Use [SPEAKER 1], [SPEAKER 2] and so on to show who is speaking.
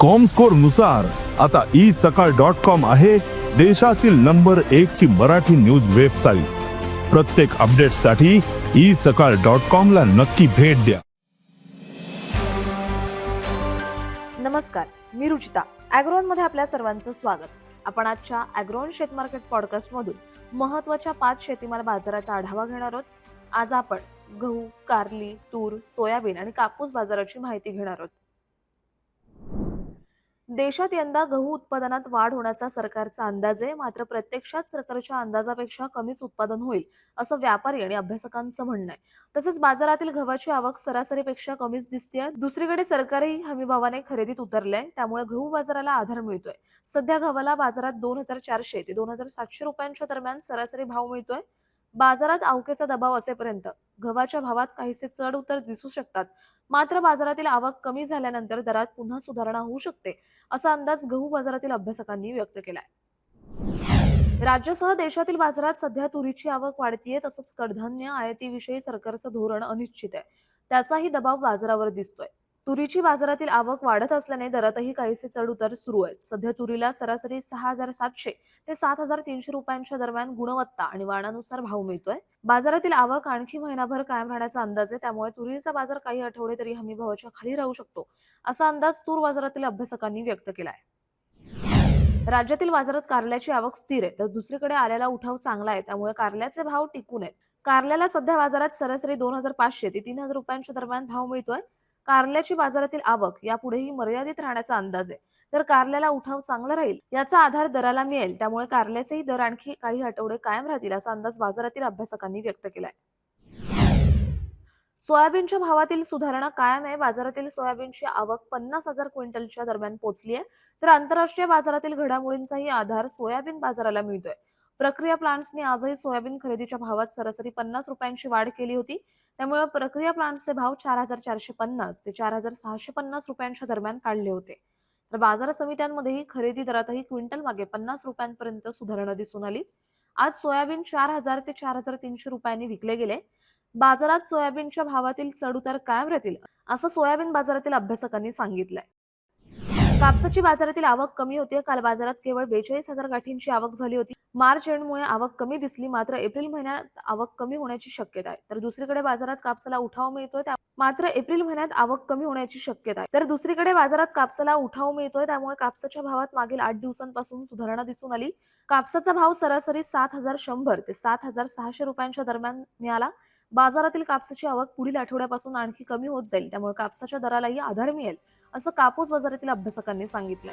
[SPEAKER 1] कॉमस्कोरनुसार आता ई सकाळ dot com आहे देशातील नंबर एक ची मराठी न्यूज वेबसाईट प्रत्येक अपडेटसाठी ई सकाळ डॉट कॉम ला नक्की भेट द्या.
[SPEAKER 2] नमस्कार मी रुचिता. अॅग्रोनमध्ये आपल्या सर्वांचं स्वागत. आपण आजच्या ॲग्रोन शेतमार्केट पॉडकास्ट मधून महत्त्वाच्या पाच शेतीमाल बाजाराचा आढावा घेणार आहोत. आज आपण गहू कारली तूर सोयाबीन आणि कापूस बाजाराची माहिती घेणार आहोत. देशात यंदा गहू उत्पादनात वाढ होण्याचा सरकारचा अंदाज आहे. मात्र प्रत्यक्षात सरकारच्या अंदाजापेक्षा कमीच उत्पादन होईल असं व्यापारी आणि अभ्यासकांचं म्हणणं आहे. तसंच बाजारातील गव्हाची आवक सरासरीपेक्षा कमीच दिसते दुसरीकडे सरकारही हमीभावाने खरेदीत उतरलंय. त्यामुळे गहू बाजाराला आधार मिळतोय. सध्या गव्हाला बाजारात दोन हजार चारशे ते दोन हजार सातशे रुपयांच्या दरम्यान सरासरी भाव मिळतोय. बाजारात आवकेचा दबाव असेपर्यंत गव्हाच्या भावात काहीसे चढ उतर दिसू शकतात. मात्र बाजारातील आवक कमी झाल्यानंतर दरात पुन्हा सुधारणा होऊ शकते असा अंदाज गहू बाजारातील अभ्यासकांनी व्यक्त केलाय. राज्यासह देशातील बाजारात सध्या तुरीची आवक वाढतीये तसंच कडधान्य आयातीविषयी सरकारचं धोरण अनिश्चित आहे. त्याचाही दबाव बाजारावर दिसतोय. तुरीची बाजारातील आवक वाढत असल्याने दरातही काहीसे चढ उतार सुरू आहेत. सध्या तुरीला सरासरी सहा हजार सातशे ते सात हजार तीनशे रुपयांच्या दरम्यान गुणवत्ता आणि वाणानुसार भाव मिळतोय. बाजारातील आवक आणखी महिनाभर कायम राहण्याचा अंदाज आहे. त्यामुळे तुरीचा बाजार काही आठवडे तरी हमी भावाच्या खाली राहू शकतो असा अंदाज तूर बाजारातील अभ्यासकांनी व्यक्त केला आहे राज्यातील बाजारात कारल्याची आवक स्थिर आहे तर दुसरीकडे आल्याला उठाव चांगला आहे. त्यामुळे कारल्याचे भाव टिकून आहेत. कारल्याला सध्या बाजारात सरासरी दोन हजार पाचशे ते तीन हजार रुपयांच्या दरम्यान भाव मिळतोय. कारल्याची बाजारातील आवक यापुढेही मर्यादित राहण्याचा अंदाज आहे. तर कारल्याला उठाव चांगला राहील याचा आधार दराला मिळेल त्यामुळे कारल्याचेही दर आणखी काही आठवडे कायम राहतील असा अंदाज बाजारातील अभ्यासकांनी व्यक्त केलाय. सोयाबीनच्या भावातील सुधारणा कायम आहे. बाजारातील सोयाबीनची आवक पन्नास हजार क्विंटलच्या दरम्यान पोहोचली आहे तर आंतरराष्ट्रीय बाजारातील घडामोडींचाही आधार सोयाबीन बाजाराला मिळतोय. प्रक्रिया प्लांट्सनी आजही सोयाबीन खरेदीच्या भावात सरासरी पन्नास रुपयांची वाढ केली होती. त्यामुळे प्रक्रिया प्लांट्सचे भाव चार हजार चारशे पन्नास ते चार हजार सहाशे पन्नास रुपयांच्या दरम्यान काढले होते. तर बाजार समित्यांमध्येही खरेदी दरातही क्विंटल मागे पन्नास रुपयांपर्यंत सुधारणा दिसून आली. आज सोयाबीन चार हजार ते चार हजार तीनशे रुपयांनी विकले गेले. बाजारात सोयाबीनच्या भावातील चढउतार कायम राहतील असं सोयाबीन बाजारातील अभ्यासकांनी सांगितलंय. कापसाची बाजारातील आवक कमी होती. काल बाजारात केवळ बेचाळीस हजार गाठींची आवक झाली होती. मार्च एंडमुळे आवक कमी दिसली. मात्र एप्रिल महिन्यात आवक कमी होण्याची शक्यता आहे. तर दुसरीकडे बाजारात कापसाला उठाव मिळतोय. मात्र एप्रिल महिन्यात आवक कमी होण्याची शक्यता आहे. तर दुसरीकडे बाजारात कापसाला उठाव मिळतोय. त्यामुळे कापसाच्या भावात मागील आठ दिवसांपासून सुधारणा दिसून आली. कापसाचा भाव सरासरी सात हजार शंभर ते सात हजार सहाशे रुपयांच्या दरम्यान मिळाला. बाजारातील कापसाची आवक पुढील आठवड्यापासून आणखी कमी होत जाईल. त्यामुळे कापसाच्या दरालाही आधार मिळेल. असं कापूस बाजारातील अभ्यासकांनी सांगितलं